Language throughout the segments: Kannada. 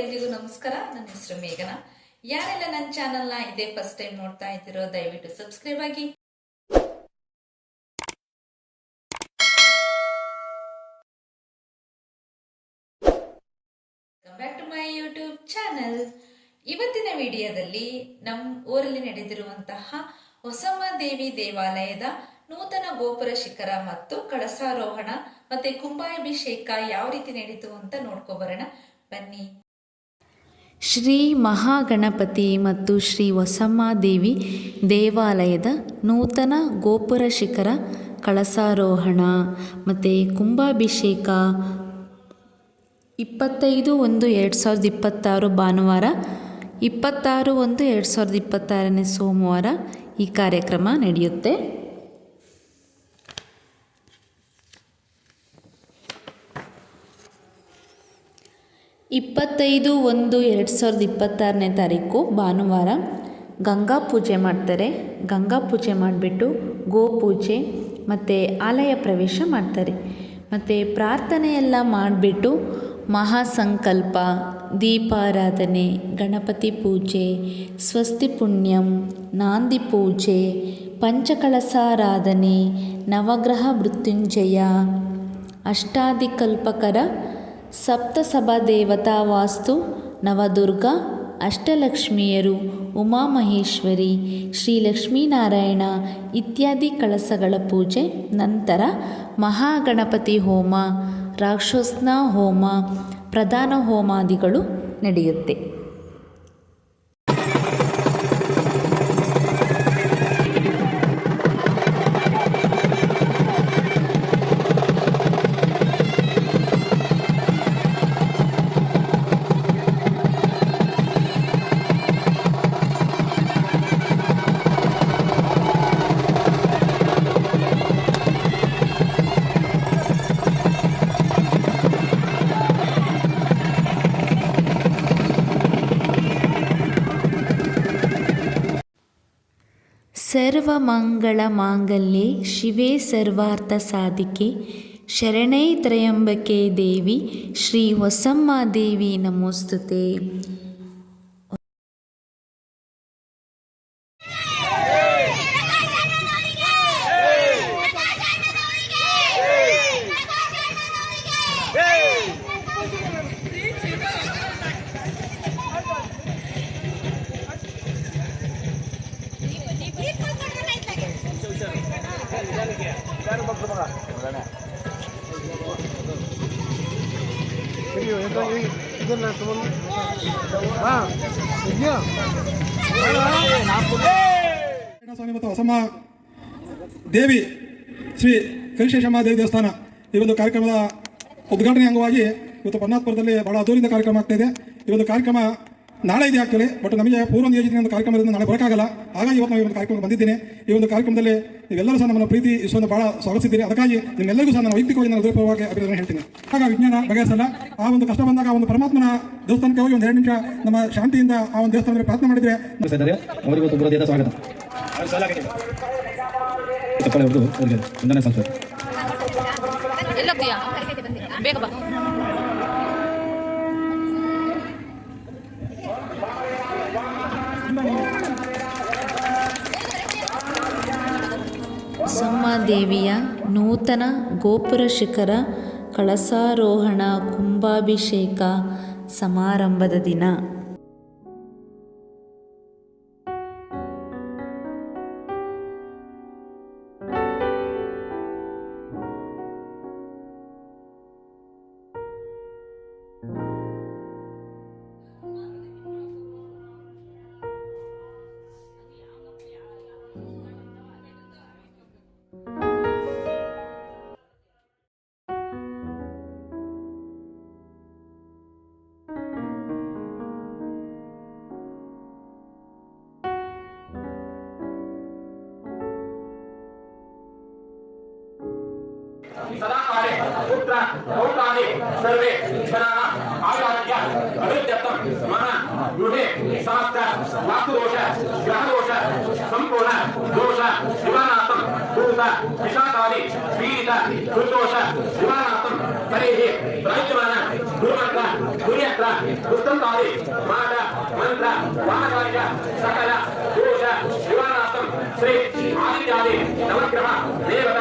ಎಲ್ರಿಗೂ ನಮಸ್ಕಾರ. ನನ್ನ ಹೆಸರು ಮೇಘನ. ಯಾರೆಲ್ಲ ನನ್ನ ಚಾನೆಲ್ನ ಇದೇ ಫಸ್ಟ್ ಟೈಮ್ ನೋಡ್ತಾ ಇದ್ದೀರೋ, ದಯವಿಟ್ಟು ಸಬ್ಸ್ಕ್ರೈಬ್ ಆಗಿ. Back to my YouTube channel ಇವತ್ತಿನ ವಿಡಿಯೋದಲ್ಲಿ ನಮ್ಮ ಊರಲ್ಲಿ ನಡೆದಿರುವಂತಹ ಹೊಸಮ್ಮ ದೇವಿ ದೇವಾಲಯದ ನೂತನ ಗೋಪುರ ಶಿಖರ ಮತ್ತು ಕಳಸಾರೋಹಣ ಮತ್ತೆ ಕುಂಭಾಭಿಷೇಕ ಯಾವ ರೀತಿ ನಡೀತು ಅಂತ ನೋಡ್ಕೊಬರೋಣ ಬನ್ನಿ. ಶ್ರೀ ಮಹಾಗಣಪತಿ ಮತ್ತು ಶ್ರೀ ಹೊಸಮ್ಮಾದೇವಿ ದೇವಾಲಯದ ನೂತನ ಗೋಪುರ ಶಿಖರ ಕಳಸಾರೋಹಣ. ಮತ್ತು ಕುಂಭಾಭಿಷೇಕ ಇಪ್ಪತ್ತೈದು ಒಂದು ಎರಡು ಸಾವಿರದ ಇಪ್ಪತ್ತಾರು ಭಾನುವಾರ, ಇಪ್ಪತ್ತಾರು ಒಂದು ಎರಡು ಸಾವಿರದ ಇಪ್ಪತ್ತಾರನೇ ಸೋಮವಾರ ಈ ಕಾರ್ಯಕ್ರಮ ನಡೆಯುತ್ತೆ. ಇಪ್ಪತ್ತೈದು ಒಂದು ಎರಡು ಸಾವಿರದ ಇಪ್ಪತ್ತಾರನೇ ತಾರೀಕು ಭಾನುವಾರ ಗಂಗಾ ಪೂಜೆ ಮಾಡ್ತಾರೆ. ಗಂಗಾ ಪೂಜೆ ಮಾಡಿಬಿಟ್ಟು ಗೋಪೂಜೆ ಮತ್ತು ಆಲಯ ಪ್ರವೇಶ ಮಾಡ್ತಾರೆ. ಮತ್ತು ಪ್ರಾರ್ಥನೆ ಎಲ್ಲ ಮಾಡಿಬಿಟ್ಟು ಮಹಾಸಂಕಲ್ಪ, ದೀಪಾರಾಧನೆ, ಗಣಪತಿ ಪೂಜೆ, ಸ್ವಸ್ತಿ ಪುಣ್ಯಂ, ನಾಂದಿ ಪೂಜೆ ಪಂಚಕಳಸಾರಾಧನೆ ನವಗ್ರಹ ಮೃತ್ಯುಂಜಯ ಅಷ್ಟಾದಿಕಲ್ಪಕರ ಸಪ್ತಸಭಾ ದೇವತಾ ವಾಸ್ತು ನವದುರ್ಗ ಅಷ್ಟಲಕ್ಷ್ಮಿಯರು ಉಮಾಮಹೇಶ್ವರಿ ಶ್ರೀ ಲಕ್ಷ್ಮೀನಾರಾಯಣ ಇತ್ಯಾದಿ ಕಳಸಗಳ ಪೂಜೆ, ನಂತರ ಮಹಾಗಣಪತಿ ಹೋಮ, ರಾಕ್ಷಸ್ನ ಹೋಮ, ಪ್ರಧಾನ ಹೋಮಾದಿಗಳು ನಡೆಯುತ್ತೆ. ಸರ್ವಮಂಗಳ ಮಾಂಗಲ್ಯೆ ಶಿವೇ ಸರ್ವಾರ್ಥ ಸಾಧಿಕೆ. ಶರಣೈ ತ್ರಯಂಬಕೆ ದೇವಿ ಶ್ರೀ ಹೊಸಮ್ಮ ದೇವಿ ನಮೋಸ್ತುತೆ. ಮತ್ತು ದೇವಿ ಶ್ರೀ ಕರಿಶೇಷಮ್ಮ ದೇವಿ ದೇವಸ್ಥಾನ. ಈ ಒಂದು ಕಾರ್ಯಕ್ರಮದ ಉದ್ಘಾಟನೆ ಅಂಗವಾಗಿ ಇವತ್ತು ಪನ್ನಾತ್ಪುರದಲ್ಲಿ ಬಹಳ ಅದ್ದೂರಿಯಿಂದ ಕಾರ್ಯಕ್ರಮ ಆಗ್ತಾ ಇದೆ. ಈ ಒಂದು ಕಾರ್ಯಕ್ರಮ ನಾಳೆ ಇದೆ ಆಗ್ತದೆ ಬಟ್ ನಮಗೆ ಪೂರ್ವ ನಿಯೋಜಿತ ಒಂದು ಕಾರ್ಯಕ್ರಮದಿಂದ ನಾಳೆ ಬರೋಕ್ಕಾಗಲ್ಲ. ಹಾಗಾಗಿ ಇವತ್ತು ನಾವು ಒಂದು ಕಾರ್ಯಕ್ರಮಕ್ಕೆ ಬಂದಿದ್ದೀನಿ. ಈ ಒಂದು ಕಾರ್ಯಕ್ರಮದಲ್ಲಿ ನೀವೆಲ್ಲರೂ ಸಹ ನಮ್ಮನ್ನು ಪ್ರೀತಿ ಇಷ್ಟೊಂದು ಭಾಳ ಸ್ವಾಗತಿಸಿದ್ದೀರಿ. ಅದಕ್ಕಾಗಿ ನಿಮ್ಮೆಲ್ಲರಿಗೂ ಸಹ ನಾನು ವೈಯಕ್ತಿಕವಾಗಿ ನಾನು ಹೃದಯಪೂರ್ವಕವಾಗಿ ಅಭಿನಂದನೆ ಹೇಳ್ತೀನಿ. ಹಾಗಾಗಿ ವಿಜ್ಞಾನ ಬಗೆಹರಿಸಲ್ಲ. ಆ ಒಂದು ಕಷ್ಟ ಬಂದಾಗ ಆ ಒಂದು ಪರಮಾತ್ಮನ ದೇವಸ್ಥಾನಕ್ಕೆ ಹೋಗಿ ಒಂದು ಎರಡು ನಿಮಿಷ ನಮ್ಮ ಶಾಂತಿಯಿಂದ ಆ ಒಂದು ದೇವಸ್ಥಾನದಲ್ಲಿ ಪ್ರಾರ್ಥನೆ ಮಾಡಿದ್ರೆ ಅವರಿಗೂ ತುಂಬ ಸ್ವಾಗತ. ಚಪ್ಪಳೆ ಅವರಿಗೆ ವಂದನೆ ಬೇಗ ಬಾ. ದೇವಿಯ ನೂತನ ಗೋಪುರ ಶಿಖರ ಕಳಸಾರೋಹಣ ಕುಂಭಾಭಿಷೇಕ ಸಮಾರಂಭದ ದಿನ. सदाकाले पुत्र भौकाले सर्वे जनाः आचार्य अभिद्यतम मन गृहे समस्त वास्तुदोष ग्रहदोष संपूर्ण दोष शिवानाथम भूत विशाकाले पीडित दुर्दोष शिवानाथम तरेः प्रयुज्यमान दुर्मन्त्र दुर्यत्र दुस्तन्ताले माट मन्त्र वामकार्य सकल, दोष शिवानाथम श्री आदित्यादि नवग्रह देव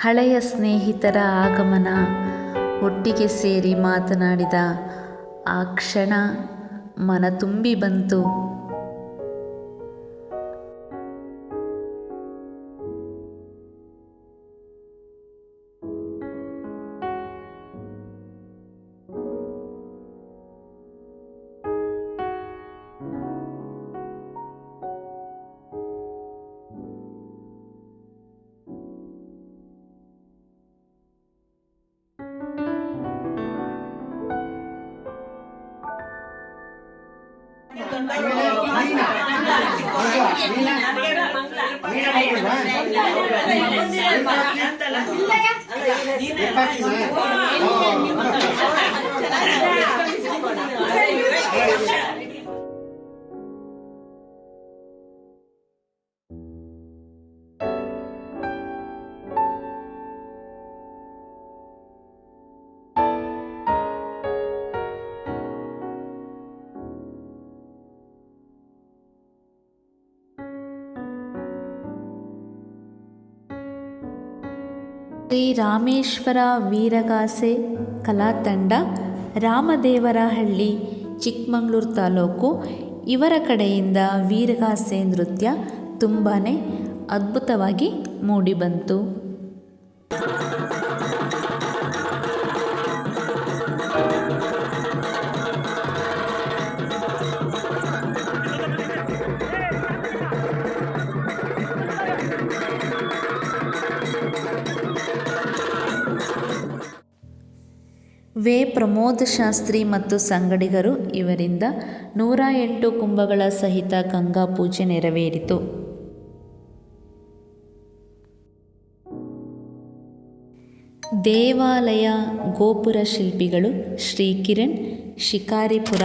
ಹಳೆಯ ಸ್ನೇಹಿತರ ಆಗಮನ ಒಟ್ಟಿಗೆ ಸೇರಿ ಮಾತನಾಡಿದ ಆ ಕ್ಷಣ ಮನ ತುಂಬಿ ಬಂತು. ಹೇಳ್ತಾರೆ ಶ್ರೀ ರಾಮೇಶ್ವರ ವೀರಗಾಸೆ ಕಲಾತಂಡ ರಾಮದೇವರಹಳ್ಳಿ ಚಿಕ್ಕಮಗಳೂರು ತಾಲೂಕು. ಇವರ ಕಡೆಯಿಂದ ವೀರಗಾಸೆ ನೃತ್ಯ ತುಂಬಾ ಅದ್ಭುತವಾಗಿ ಮೂಡಿಬಂತು. ವೇ ಪ್ರಮೋದ್ ಶಾಸ್ತ್ರಿ ಮತ್ತು ಸಂಗಡಿಗರು ಇವರಿಂದ ನೂರ ಎಂಟು ಕುಂಭಗಳ ಸಹಿತ ಗಂಗಾ ಪೂಜೆ ನೆರವೇರಿತು. ದೇವಾಲಯ ಗೋಪುರ ಶಿಲ್ಪಿಗಳು ಶ್ರೀ ಕಿರಣ್ ಶಿಕಾರಿಪುರ.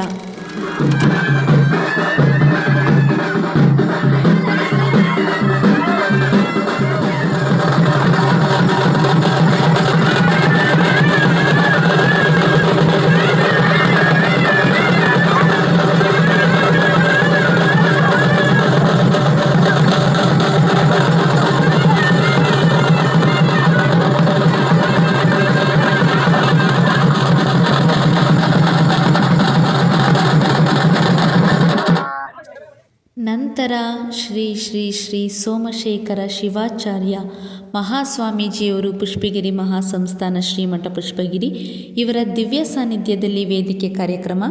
ಸೋಮಶೇಖರ ಶಿವಾಚಾರ್ಯ ಮಹಾಸ್ವಾಮೀಜಿಯವರು ಪುಷ್ಪಗಿರಿ ಮಹಾಸಂಸ್ಥಾನ ಶ್ರೀಮಠ ಪುಷ್ಪಗಿರಿ ಇವರ ದಿವ್ಯ ಸಾನ್ನಿಧ್ಯದಲ್ಲಿ ವೇದಿಕೆ ಕಾರ್ಯಕ್ರಮ.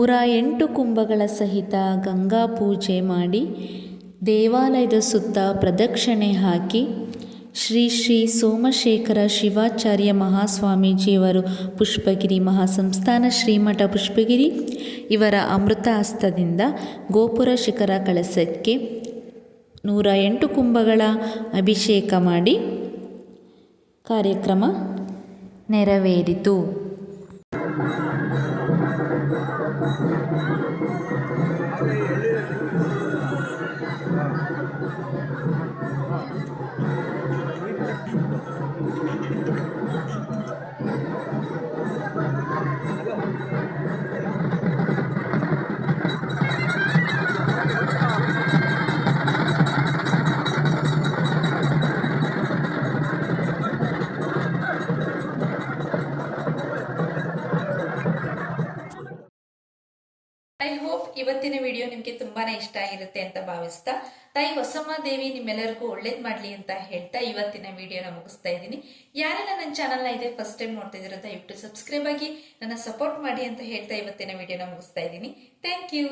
ನೂರ ಎಂಟು ಕುಂಭಗಳ ಸಹಿತ ಗಂಗಾ ಪೂಜೆ ಮಾಡಿ ದೇವಾಲಯದ ಸುತ್ತ ಪ್ರದಕ್ಷಿಣೆ ಹಾಕಿ ಶ್ರೀ ಶ್ರೀ ಸೋಮಶೇಖರ ಶಿವಾಚಾರ್ಯ ಮಹಾಸ್ವಾಮೀಜಿಯವರು ಪುಷ್ಪಗಿರಿ ಮಹಾಸಂಸ್ಥಾನ ಶ್ರೀಮಠ ಪುಷ್ಪಗಿರಿ ಇವರ ಅಮೃತ ಹಸ್ತದಿಂದ ಗೋಪುರ ಶಿಖರ ಕಳಸಕ್ಕೆ ನೂರ ಎಂಟು ಕುಂಭಗಳ ಅಭಿಷೇಕ ಮಾಡಿ ಕಾರ್ಯಕ್ರಮ ನೆರವೇರಿತು. Thank you. ಇವತ್ತಿನ ವಿಡಿಯೋ ನಿಮ್ಗೆ ತುಂಬಾನೇ ಇಷ್ಟ ಆಗಿರುತ್ತೆ ಅಂತ ಭಾವಿಸ್ತಾ, ತಾಯಿ ಹೊಸಮ್ಮ ದೇವಿ ನಿಮ್ಮೆಲ್ಲರಿಗೂ ಒಳ್ಳೇದ್ ಮಾಡ್ಲಿ ಅಂತ ಹೇಳ್ತಾ ಇವತ್ತಿನ ವಿಡಿಯೋನ ಮುಗಿಸ್ತಾ ಇದ್ದೀನಿ. ಯಾರೆಲ್ಲ ನನ್ನ ಚಾನಲ್ನ ಇದೆ ಫಸ್ಟ್ ಟೈಮ್ ನೋಡ್ತಾ ಇದ್ದೀರೋ ದಯವಿಟ್ಟು ಸಬ್ಸ್ಕ್ರೈಬ್ ಆಗಿ, ನನ್ನ ಸಪೋರ್ಟ್ ಮಾಡಿ ಅಂತ ಹೇಳ್ತಾ ಇವತ್ತಿನ ವಿಡಿಯೋನ ಮುಗಿಸ್ತಾ ಇದ್ದೀನಿ. Thank you